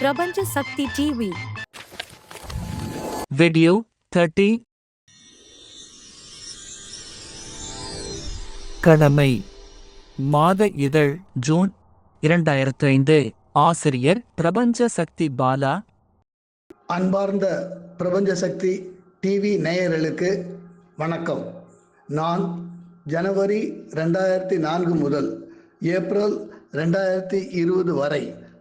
பிரபஞ்ச சக்தி TV Video 30 கடமை. மாத இதழ் ஜூன் இரண்டாயிரத்து ஐந்து ஆசிரியர் பிரபஞ்ச சக்தி பாலா. அன்பார்ந்த பிரபஞ்ச சக்தி டிவி நேயர்களுக்கு வணக்கம். நான் ஜனவரி ரெண்டாயிரத்தி நான்கு முதல் ஏப்ரல் ரெண்டாயிரத்தி இருபது வரை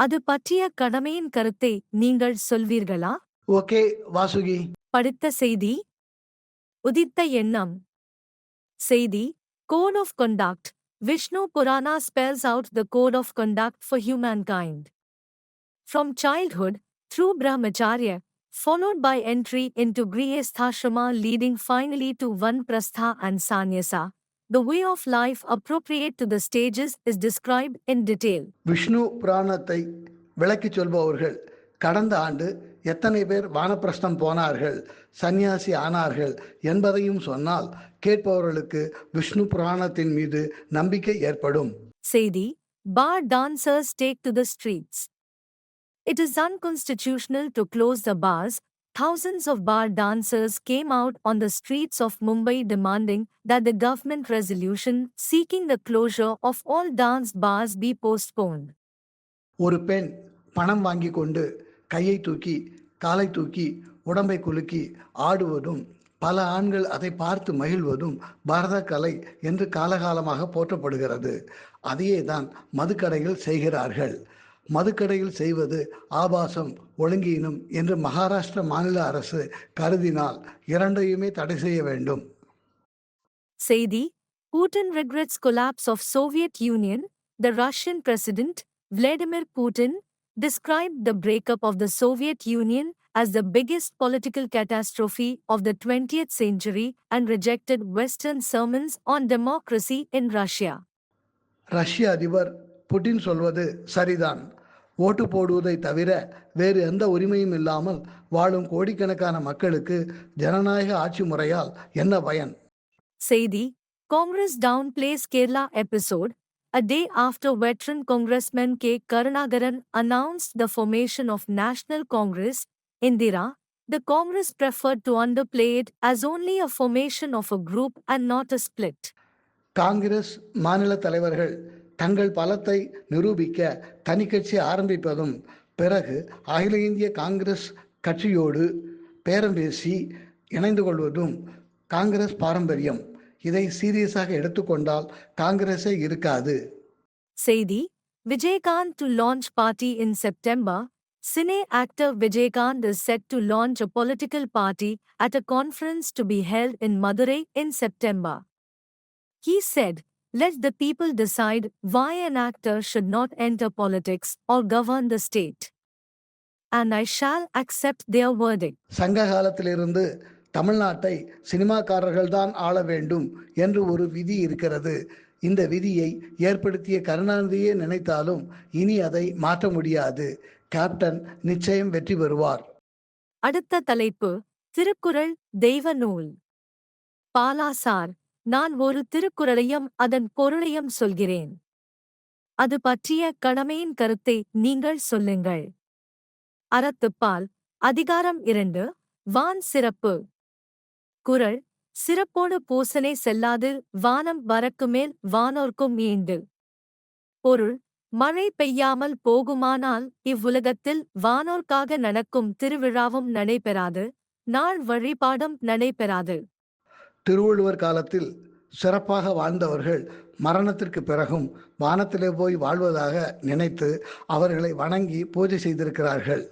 அது பற்றிய கடமையின் கருத்தை நீங்கள் சொல்வீர்களா ஓகே வாசுகி படித்த செய்தி உதித்த எண்ணம் செய்தி code of conduct Vishnu Purana spells out the code of conduct for humankind. From childhood, through brahmacharya, followed by entry into grihasthrama leading finally to vanprastha and sannyasa, the way of life appropriate to the stages is described in detail. Vishnu புராணத்தை விளக்கிச் சொல்பவர்கள் கடந்த ஆண்டு எத்தனை பேர் வானப்பிரஸ்தம் போனார்கள் சந்நியாசி ஆனார்கள் என்பதையும் சொன்னால் கேட்பவர்களுக்கு விஷ்ணு புராணத்தின் மீது நம்பிக்கை ஏற்படும் Seidi, bar dancers take to the streets. It is unconstitutional to close the bars. Thousands of bar dancers came out on the streets of Mumbai demanding that the government resolution seeking the closure of all dance bars be postponed. ஒரு பெண் பணம் வாங்கி கொண்டு கையை தூக்கி காலை தூக்கி உடம்பை குலுக்கி ஆடுவதும் பல ஆண்கள் அதை பார்த்து மகிழ்வதும் பாரத கலை என்று காலகாலமாக போற்றப்படுகிறது அதையே தான் மதுக்கடையில் செய்கிறார்கள் மதுக்கடையில் செய்வது ஆபாசம் ஒழுங்கீனம் என்று மகாராஷ்டிர மாநில அரசு கருதினால் இரண்டையுமே தடை செய்ய வேண்டும் Seidi, Putin regrets collapse of Soviet Union. The Russian president, Vladimir Putin, described the breakup of the Soviet Union as the biggest political catastrophe of the 20th century and rejected Western sermons on democracy in Russia. ரஷ்ய அதிபர் Putin சொல்வது சரிதான் ஓட்டு போடுவதை தவிர வேறு எந்த உரிமையும் இல்லாமல் வாழும் கோடிக்கணக்கான மக்களுக்கு ஜனநாயக ஆட்சி முறையால் என்ன பயன் Seidi, Congress downplays Kerala episode. A day after veteran Congressman K. Karunagaran announced the formation of National Congress, Indira, the Congress preferred to underplay it as only a formation of a group and not a split. Congress மாநில தலைவர்கள் தங்கள் பலத்தை நிரூபிக்க தனி கட்சி ஆரம்பிப்பதும் பிறகு அகில இந்திய காங்கிரஸ் கட்சியோடு பேரம் பேசி இணைந்து கொள்வதும் காங்கிரஸ் பாரம்பரியம் இதை சீரியஸாக எடுத்துக்கொண்டால் காங்கிரஸே இருக்காது செய்தி Vijayakanth to launch party in September Cine actor Vijayakanth is set to launch a political party at a conference to be held in Madurai in September. He said, Let the people decide why an actor should not enter politics or govern the state. And I shall accept their verdict. சங்க காலத்திலிருந்து தமிழ்நாட்டை சினிமாக்காரர்கள் தான் ஆள வேண்டும் என்று ஒரு விதி இருக்கிறது இந்த விதியை ஏற்படுத்திய கருணாநிதியே நினைத்தாலும் இனி அதை மாற்ற முடியாது கேப்டன் நிச்சயம் வெற்றி பெறுவார் அடுத்த தலைப்பு திருக்குறள் தெய்வ நூல் பாலாசார் நான் ஒரு திருக்குறளையும் அதன் பொருளையும் சொல்கிறேன். அது பற்றிய கடமையின் கருத்தை நீங்கள் சொல்லுங்கள். அறத்துப்பால் அதிகாரம் இரண்டு வான் சிறப்பு. குறள் சிறப்போடு பூசனை செல்லாது வானம் வரக்குமேல் வானோர்க்கும் ஈண்டு பொருள் மழை பெய்யாமல் போகுமானால் இவ்வுலகத்தில் வானோர்க்காக நடக்கும் திருவிழாவும் நடைபெறாது நாள் வழிபாடும் நடைபெறாது. திருவள்ளுவர் காலத்தில் சிறப்பாக வாழ்ந்தவர்கள் மரணத்திற்கு பிறகும் வானத்திலே போய் வாழ்வதாக நினைத்து அவர்களை வணங்கி பூஜை செய்திருக்கிறார்கள்.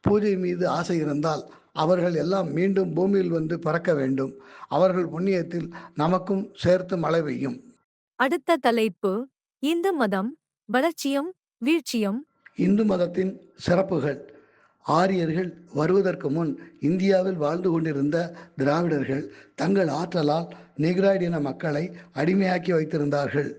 பூஜை மீது ஆசை இருந்தால் அவர்கள் எல்லாம் மீண்டும் பூமியில் வந்து பிறக்க வேண்டும். அவர்கள் புண்ணியத்தில் நமக்கும் சேர்த்து மழை பெய்யும். அடுத்த தலைப்பு இந்து மதம் வளர்ச்சியும் வீழ்ச்சியும். இந்து மதத்தின் சிறப்புகள். ஆரியர்கள் வருவதற்கு முன் இந்தியாவில் வாழ்ந்து கொண்டிருந்த திராவிடர்கள் தங்கள் ஆற்றலால் நெக்ராய்டின மக்களை அடிமையாக்கி வைத்திருந்தார்கள்.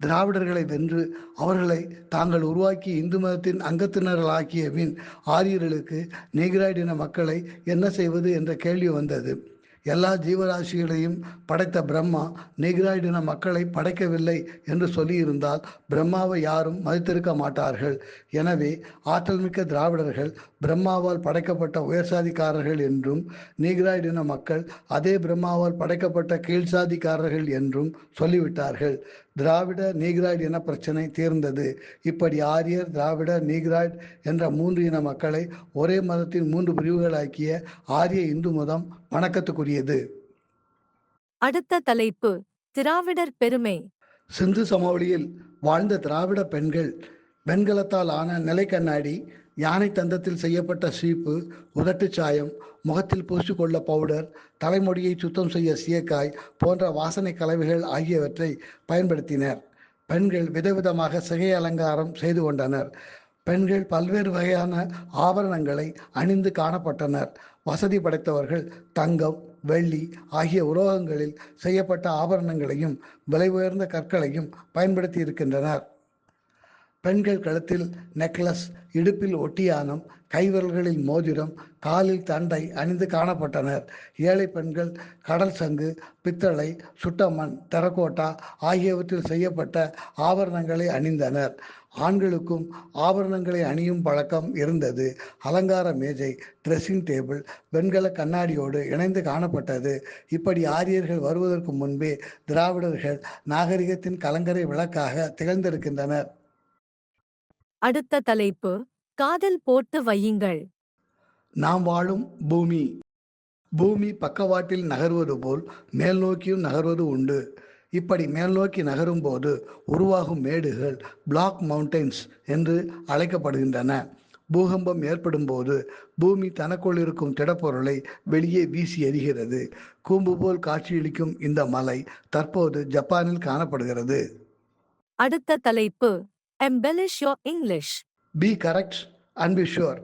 திராவிடர்களை வென்று அவர்களை தாங்கள் உருவாக்கி இந்து மதத்தின் அங்கத்தினர்களாக்கிய பின் ஆரியர்களுக்கு நெக்ராய்டின மக்களை என்ன செய்வது என்ற கேள்வி வந்தது. எல்லா ஜீவராசிகளையும் படைத்த பிரம்மா நீக்ராய்டின மக்களை படைக்கவில்லை என்று சொல்லியிருந்தால் பிரம்மாவை யாரும் மதித்திருக்க மாட்டார்கள். எனவே ஆற்றல்மிக்க திராவிடர்கள் பிரம்மாவால் படைக்கப்பட்ட உயர்சாதிக்காரர்கள் என்றும் நீகிராயிடின மக்கள் அதே பிரம்மாவால் படைக்கப்பட்ட கீழ்சாதிக்காரர்கள் என்றும் சொல்லிவிட்டார்கள். திராவிட நீக்ராய்டு இன பிரச்சனை தீர்ந்தது. இப்படி ஆரியர் திராவிட நீக்ராய்டு என்ற மூன்று இன மக்களை ஒரே மதத்தின் மூன்று பிரிவுகளாக்கிய ஆரிய இந்து மதம் வணக்கத்துக்குரியது. அடுத்த தலைப்பு திராவிடர் பெருமை. சிந்து சமவெளியில் வாழ்ந்த திராவிட பெண்கள் வெண்கலத்தால் ஆன நிலைக்கண்ணாடி யானை தந்தத்தில் செய்யப்பட்ட சீப்பு உதட்டு சாயம் முகத்தில் பூசிக்கொள்ள பவுடர் தலைமுடியை சுத்தம் செய்ய சீயக்காய் போன்ற வாசனை கலவைகள் ஆகியவற்றை பயன்படுத்தினர். பெண்கள் விதவிதமாக சிகை அலங்காரம் செய்து கொண்டனர். பெண்கள் பல்வேறு வகையான ஆபரணங்களை அணிந்து காணப்பட்டனர். வசதி படைத்தவர்கள் தங்கம் வெள்ளி ஆகிய உலோகங்களில் செய்யப்பட்ட ஆபரணங்களையும் விலை உயர்ந்த கற்களையும் பயன்படுத்தி இருக்கின்றனர். பெண்கள் கழுத்தில் நெக்லஸ் இடுப்பில் ஒட்டியானம் கைவிரல்களில் மோதிரம் காலில் தண்டை அணிந்து காணப்பட்டனர். ஏழை பெண்கள் கடல் சங்கு பித்தளை சுட்டமண் டெரகோட்டா ஆகியவற்றில் செய்யப்பட்ட ஆபரணங்களை அணிந்தனர். ஆண்களுக்கும் ஆபரணங்களை அணியும் பழக்கம் இருந்தது. அலங்கார மேஜை ட்ரெஸ்ஸிங் டேபிள் வெண்கல கண்ணாடியோடு இணைந்து காணப்பட்டது. இப்படி ஆரியர்கள் வருவதற்கு முன்பே திராவிடர்கள் நாகரிகத்தின் கலங்கரை விளக்காக திகழ்ந்திருக்கின்றனர். அடுத்த தலைப்பு காதில் போட்டு வையுங்கள். நாம் வாழும் பூமி. பூமி பக்கவாட்டில் நகர்வது போல் மேல் நோக்கியும் நகர்வது உண்டு. இப்படி மேல் நோக்கி நகரும் போது உருவாகும் மேடுகள் பிளாக் மவுண்டைன்ஸ் என்று அழைக்கப்படுகின்றன. பூகம்பம் ஏற்படும் போது பூமி தனக்குள் இருக்கும் திடப்பொருளை வெளியே வீசி எறிகிறது கூம்பு போல் காட்சியளிக்கும் இந்த மலை தற்போது ஜப்பானில் காணப்படுகிறது. அடுத்த தலைப்பு embellish your English Be correct and be sure.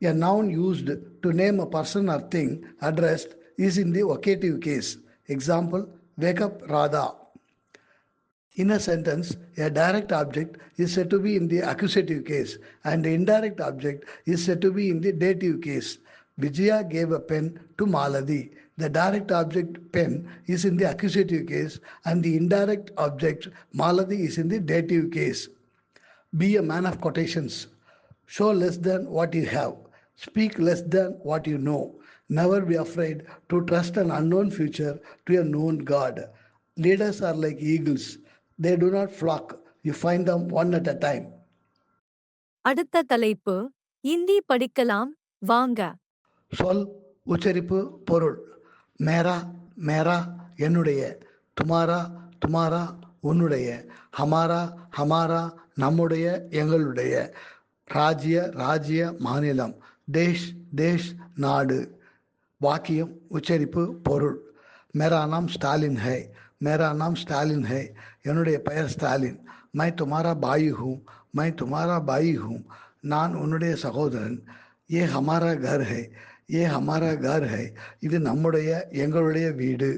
A noun used to name a person or thing addressed is in the vocative case. Example, wake up Radha. In a sentence, a direct object is said to be in the accusative case and the indirect object is said to be in the dative case. Vijaya gave a pen to Maladi. The direct object pen is in the accusative case and the indirect object Maladi is in the dative case. Be a man of quotations. Show less than what you have. Speak less than what you know. Never be afraid to trust an unknown future to a known God. Leaders are like eagles. They do not flock. You find them one at a time. அடுத்த தலைப்பு இந்தி படிக்கலாம் வாங்க சொல் உச்சரிப்பு பொருள் மேரா மேரா என்னுடைய துமாரா துமாரா உன்னுடைய ஹமாரா ஹமாரா நம்முடைய எங்களுடைய ராஜ்ய ராஜ்ய மாநிலம் தேஷ் தேஷ் நாடு. வாக்கியம் உச்சரிப்பு பொருள். மேரா நாம் ஸ்டாலின் ஹை. மேரா நாம் ஸ்டாலின் ஹை. என்னுடைய பெயர் ஸ்டாலின். மை துமாரா பாயி ஹூம் மை துமாரா பாயி ஹூம் நான் உன்னுடைய சகோதரன். ஏ ஹமாரா கர் ஹை. ஏ ஹமாரா கர் ஹை. இது நம்முடைய எங்களுடைய வீடு.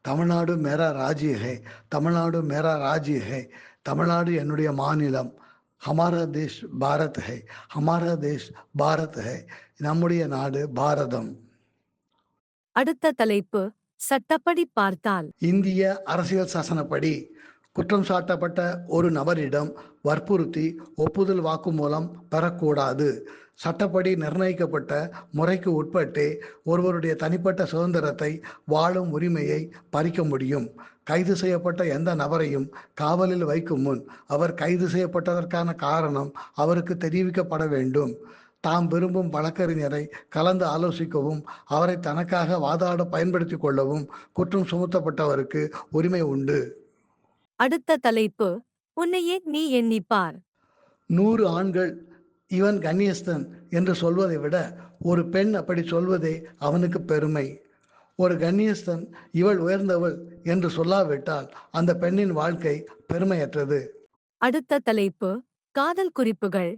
தமிழ்நாடு மேரா ராஜ்ய ஹை. தமிழ்நாடு மேரா ராஜ்ய ஹை. தமிழ்நாடு என்னுடைய மாநிலம். ஹமாரா தேஷ் பாரத் ஹை. ஹமாரா தேஷ் பாரத் ஹை. நம்முடைய நாடு பாரதம். அடுத்த தலைப்பு சட்டப்படி பார்த்தால். இந்திய அரசியல் சாசனப்படி குற்றம் சாட்டப்பட்ட ஒரு நபரிடம் வற்புறுத்தி ஒப்புதல் வாக்குமூலம் பெறக்கூடாது. சட்டப்படி நிர்ணயிக்கப்பட்ட முறைக்கு உட்பட்டே ஒருவருடைய தனிப்பட்ட சுதந்திரத்தை வாழும் உரிமையை பறிக்க முடியும். கைது செய்யப்பட்ட எந்த நபரையும் காவலில் வைக்கும் முன் அவர் கைது செய்யப்பட்டதற்கான காரணம் அவருக்கு தெரிவிக்கப்பட வேண்டும். தாம் விரும்பும் வழக்கறிஞரை கலந்து ஆலோசிக்கவும் அவரை தனக்காக வாதாட பயன்படுத்திக் கொள்ளவும் குற்றம் சுமத்தப்பட்டவருக்கு உரிமை உண்டு. அடுத்த தலைப்பு உன்னையே நீ எண்ணிப்பார். நூறு ஆண்கள் இவன் கண்ணியஸ்தன் என்று சொல்வதை விட ஒரு பெண் அப்படி சொல்வதே அவனுக்கு பெருமை. ஒரு கண்ணியஸ்தன் இவள் உயர்ந்தவள் என்று சொல்லாவிட்டால் அந்த பெண்ணின் வாழ்க்கை பெருமையற்றது. அடுத்த தலைப்பு காதல் குறிப்புகள்.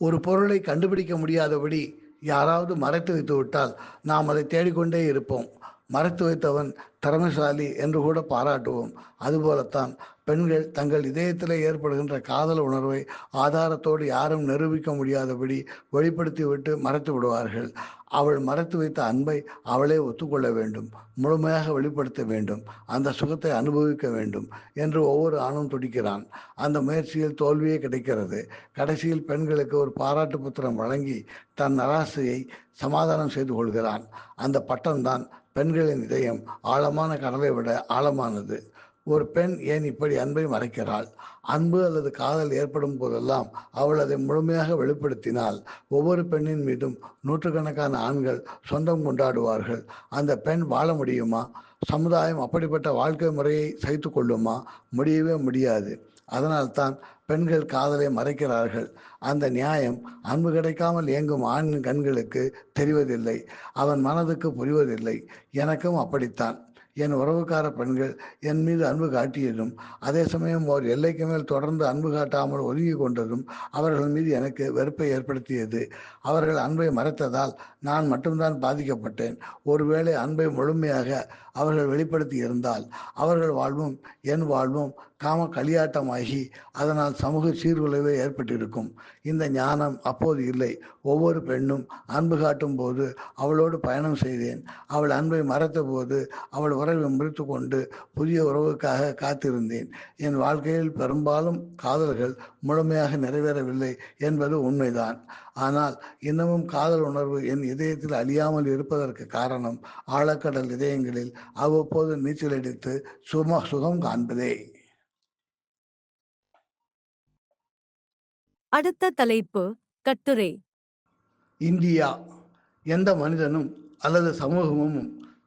ஒரு பொருளை கண்டுபிடிக்க முடியாதபடி யாராவது மறைத்து வைத்து விட்டால் நாம் அதை தேடிக்கொண்டே இருப்போம். மறைத்து வைத்தவன் திறமைசாலி என்று கூட பாராட்டுவோம். அதுபோலத்தான் பெண்கள் தங்கள் இதயத்திலே ஏற்படுகின்ற காதல் உணர்வை ஆதாரத்தோடு யாரும் நிரூபிக்க முடியாதபடி வெளிப்படுத்திவிட்டு மறைத்து விடுவார்கள். அவள் மறைத்து வைத்த அன்பை அவளே ஒத்துக்கொள்ள வேண்டும் முழுமையாக வெளிப்படுத்த வேண்டும் அந்த சுகத்தை அனுபவிக்க வேண்டும் என்று ஒவ்வொரு ஆணும் துடிக்கிறான். அந்த முயற்சியில் தோல்வியே கிடைக்கிறது. கடைசியில் பெண்களுக்கு ஒரு பாராட்டு புத்திரம் வழங்கி தன் நராசையை சமாதானம் செய்து கொள்கிறான். அந்த பட்டம்தான் பெண்களின் இதயம் ஆழமான கடலை விட ஆழமானது. ஒரு பெண் ஏன் இப்படி அன்பை மறைக்கிறாள்? அன்பு அல்லது காதல் ஏற்படும் போதெல்லாம் அவள் அதை முழுமையாக வெளிப்படுத்தினால் ஒவ்வொரு பெண்ணின் மீதும் நூற்றுக்கணக்கான ஆண்கள் சொந்தம் கொண்டாடுவார்கள். அந்த பெண் வாழ முடியுமா? சமுதாயம் அப்படிப்பட்ட வாழ்க்கை முறையை சைத்து கொள்ளுமா? முடியவே முடியாது. அதனால்தான் பெண்கள் காதலை மறைக்கிறார்கள். அந்த நியாயம் அன்பு கிடைக்காமல் இயங்கும் ஆணின் கண்களுக்கு தெரிவதில்லை. அவன் மனதுக்கு புரிவதில்லை. எனக்கும் அப்படித்தான். என் உறவுக்கார பெண்கள் என் மீது அன்பு காட்டியதும் அதே சமயம் ஓர் எல்லைக்கு மேல் தொடர்ந்து அன்பு காட்டாமல் ஒதுங்கி கொண்டதும் அவர்கள் மீது எனக்கு வெறுப்பை ஏற்படுத்தியது. அவர்கள் அன்பை மறைத்ததால் நான் மட்டும்தான் பாதிக்கப்பட்டேன். ஒருவேளை அன்பை முழுமையாக அவர்கள் வெளிப்படுத்தி இருந்தால் அவர்கள் வாழ்வும் என் வாழ்வும் காம களியாட்டமாகி அதனால் சமூக சீர்குலைவே ஏற்பட்டிருக்கும். இந்த ஞானம் அப்போது இல்லை. ஒவ்வொரு பெண்ணும் அன்பு காட்டும் போது அவளோடு பயணம் செய்தேன். அவள் அன்பை மறைத்த போது அவள் உறவை முறித்து கொண்டு புதிய உறவுக்காக காத்திருந்தேன். என் வாழ்க்கையில் பெரும்பாலும் காதல்கள் முழுமையாக நிறைவேறவில்லை என்பது உண்மைதான். ஆனால் இன்னமும் காதல் உணர்வு என் இதயத்தில் அழியாமல் இருப்பதற்கு காரணம் ஆழக்கடல் இதயங்களில் அவ்வப்போது நீச்சலடித்து சும சுகம் காண்பதே. அடுத்த தலைப்பு கட்டுரை. இந்தியா எந்த மனிதனும் அல்லது சமூகமும்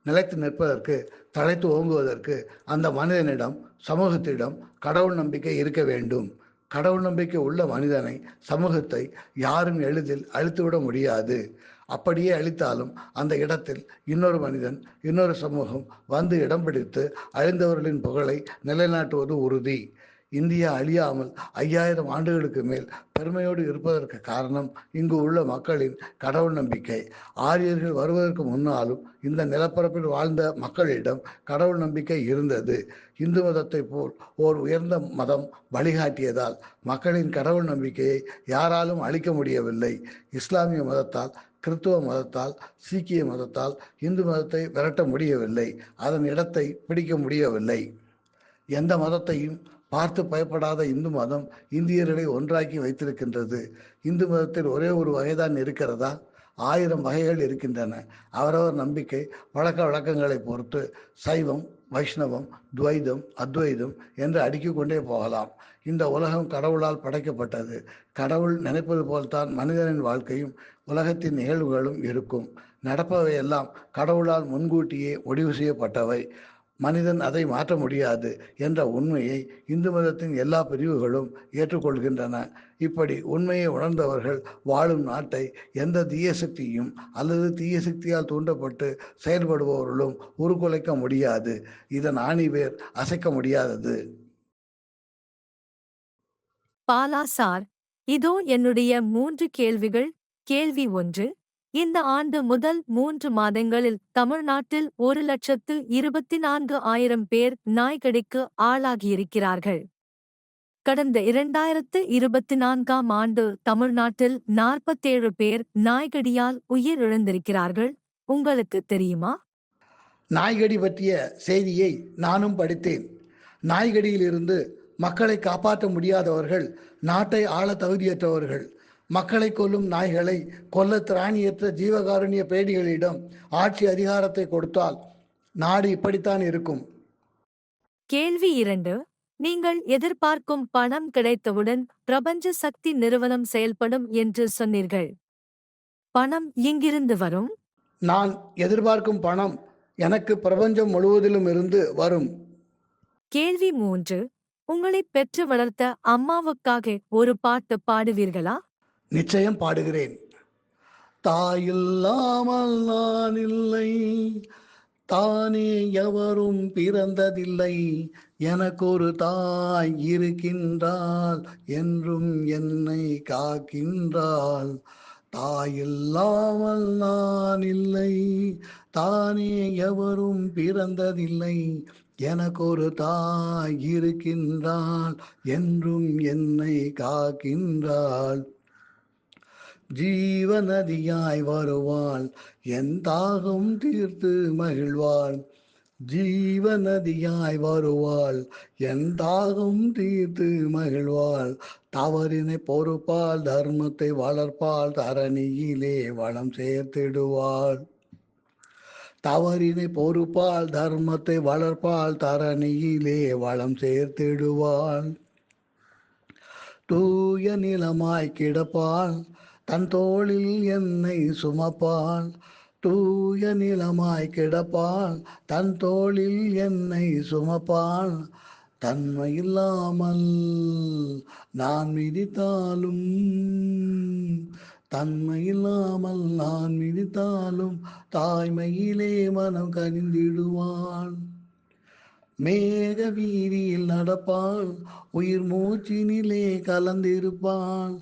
நிலைத்து நிற்பதற்கு தழைத்து ஓங்குவதற்கு அந்த மனிதனிடம் சமூகத்திடம் கடவுள் நம்பிக்கை இருக்க வேண்டும். கடவுள் நம்பிக்கை உள்ள மனிதனை சமூகத்தை யாரும் எளிதில் அழித்துவிட முடியாது. அப்படியே அழித்தாலும் அந்த இடத்தில் இன்னொரு மனிதன் இன்னொரு சமூகம் வந்து இடம் பிடித்து அழிந்தவர்களின் புகழை நிலைநாட்டுவது உறுதி. இந்தியா அழியாமல் ஐயாயிரம் ஆண்டுகளுக்கு மேல் பெருமையோடு இருப்பதற்கு காரணம் இங்கு உள்ள மக்களின் கடவுள் நம்பிக்கை. ஆரியர்கள் வருவதற்கு முன்னாலும் இந்த நிலப்பரப்பில் வாழ்ந்த மக்களிடம் கடவுள் நம்பிக்கை இருந்தது. இந்து மதத்தை போல் ஓர் உயர்ந்த மதம் வழிகாட்டியதால் மக்களின் கடவுள் நம்பிக்கையை யாராலும் அழிக்க முடியவில்லை. இஸ்லாமிய மதத்தால் கிறிஸ்துவ மதத்தால் சீக்கிய மதத்தால் இந்து மதத்தை விரட்ட முடியவில்லை. அதன் இடத்தை பிடிக்க முடியவில்லை. எந்த மதத்தையும் பார்த்து பயப்படாத இந்து மதம் இந்தியர்களை ஒன்றாக்கி வைத்திருக்கின்றது. இந்து மதத்தில் ஒரே ஒரு வகைதான் இருக்கிறதா? ஆயிரம் வகைகள் இருக்கின்றன. அவரவர் நம்பிக்கை வழக்க வழக்கங்களை பொறுத்து சைவம் வைஷ்ணவம் துவைதம் அத்வைதம் என்று அடுக்கிக்கொண்டே போகலாம். இந்த உலகம் கடவுளால் படைக்கப்பட்டது. கடவுள் நினைப்பது போல்தான் மனிதனின் வாழ்க்கையும் உலகத்தின் நிகழ்வுகளும் இருக்கும். நடப்பவையெல்லாம் கடவுளால் முன்கூட்டியே ஒடிவு செய்யப்பட்டவை. மனிதன் அதை மாற்ற முடியாது என்ற உண்மையை இந்து மதத்தின் எல்லா பிரிவுகளும் ஏற்றுக்கொள்கின்றன. இப்படி உண்மையை உணர்ந்தவர்கள் வாழும் நாட்டை எந்த தீய சக்தியும் அல்லது தீய சக்தியால் தூண்டப்பட்டு செயல்படுபவர்களும் உருக்குலைக்க முடியாது. இதன் ஆணிவேர் அசைக்க முடியாதது. பாலா சார் இதோ என்னுடைய மூன்று கேள்விகள். கேள்வி ஒன்று இந்த ஆண்டு முதல் மூன்று மாதங்களில் தமிழ்நாட்டில் ஒரு லட்சத்து இருபத்தி நான்கு ஆயிரம் பேர் நாய்கடிக்கு ஆளாகியிருக்கிறார்கள். கடந்த இரண்டாயிரத்து இருபத்தி நான்காம் ஆண்டு தமிழ்நாட்டில் நாற்பத்தேழு பேர் நாய்கடியால் உயிரிழந்திருக்கிறார்கள். உங்களுக்கு தெரியுமா? நாய்கடி பற்றிய செய்தியை நானும் படித்தேன். நாய்கடியிலிருந்து மக்களை காப்பாற்ற முடியாதவர்கள் நாட்டை ஆள தகுதியற்றவர்கள் மக்களை கொல்லும் நாய்களை கொல்ல திராணியற்ற ஜீவகாருண்ய பேடிகளிடம் ஆட்சி அதிகாரத்தை கொடுத்தால் நாடு இப்படித்தான் இருக்கும். கேள்வி இரண்டு. நீங்கள் எதிர்பார்க்கும் பணம் கிடைத்தவுடன் பிரபஞ்ச சக்தி நிறுவனம் செயல்படும் என்று சொன்னீர்கள். பணம் எங்கிருந்து வரும்? நான் எதிர்பார்க்கும் பணம் எனக்கு பிரபஞ்சம் முழுவதிலும் இருந்து வரும். கேள்வி மூன்று. உங்களை பெற்று வளர்த்த அம்மாவுக்காக ஒரு பாட்டு பாடுவீர்களா? நிச்சயம் பாடுகிறேன். தாயில்லாமல் நான் இல்லை. தானே எவரும் பிறந்ததில்லை. எனக்கு ஒரு தாய் இருக்கின்றாள் என்றும் என்னை காக்கின்றாள். தாயில்லாமல் நான் இல்லை. தானே எவரும் பிறந்ததில்லை. எனக்கு ஒரு தாய் இருக்கின்றாள் என்றும் என்னை காக்கின்றாள். ஜீவநதியாய் வருவாள். என் தாகம் தீர்த்து மகிழ்வாள். ஜீவநதியாய் வருவாள். என் தாகம் தீர்த்து மகிழ்வாள். தவறினை பொறுப்பால் தர்மத்தை வளர்ப்பால் தரணியிலே வளம் சேர்த்திடுவாள். தவறினை பொறுப்பால் தர்மத்தை வளர்ப்பால் தரணியிலே வளம் சேர்த்திடுவாள். தூய நிலமாய் கிடப்பாள். தன் தோளில் என்னை சுமப்பாள் தூய நிலமாய் கிடப்பாள். தன் தோளில் என்னை சுமப்பாள் தன்மையில்லாமல் நான் மிதித்தாலும் தன்மையில்லாமல் நான் மிதித்தாலும் தாய்மையிலே மனம் கனிந்திடுவாள். மேக வீதியில் நடப்பாள் உயிர் மூச்சினிலே கலந்திருப்பாள்.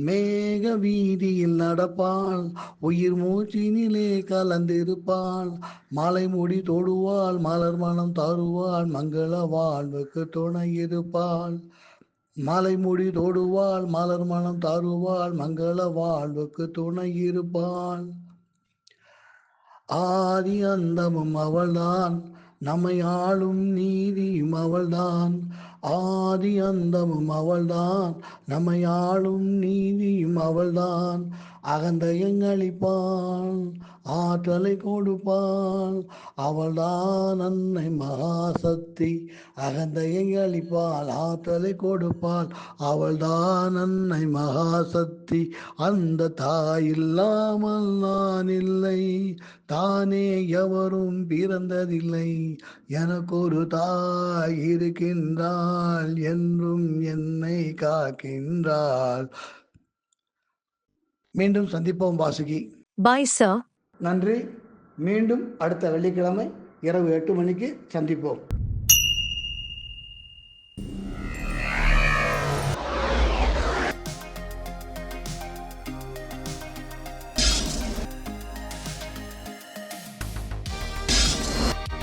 மேக வீதியில் நடப்பாள். உயிர் மூச்சினிலே கலந்திருப்பாள். மாலை மூடி தொடுவாள். மலர் மனம் தருவாள். மங்கள வாழ்வுக்கு துணை இருப்பாள். மாலை மூடி தொடுவாள். மலர் மனம் தருவாள். மங்கள வாழ்வுக்கு துணை இருப்பாள். ஆதி அந்தமும் அவள்தான். நம்மை ஆளும் நீதியும் அவள்தான். ஆதி அந்தமும் அவள்தான். நம்மை ஆளும் நீதியும் அவள்தான். அகந்தையங்களிப்பாள் ஆற்றலை கொடுப்பாள். அவள்தான் அன்னை மகாசக்தி. அகந்தையங்களிப்பாள் ஆற்றலை கொடுப்பாள். அவள்தான் அன்னை மகாசக்தி. அந்த தாய் இல்லாமல் நான் இல்லை. தானே எவரும் பிறந்ததில்லை. எனக்கொரு தாய் இருக்கின்றாள் என்றும் என்னை காக்கின்றாள். மீண்டும் சந்திப்போம் வாசுகி. பாய் சார் நன்றி. மீண்டும் அடுத்த வெள்ளிக்கிழமை இரவு எட்டு மணிக்கு சந்திப்போம்.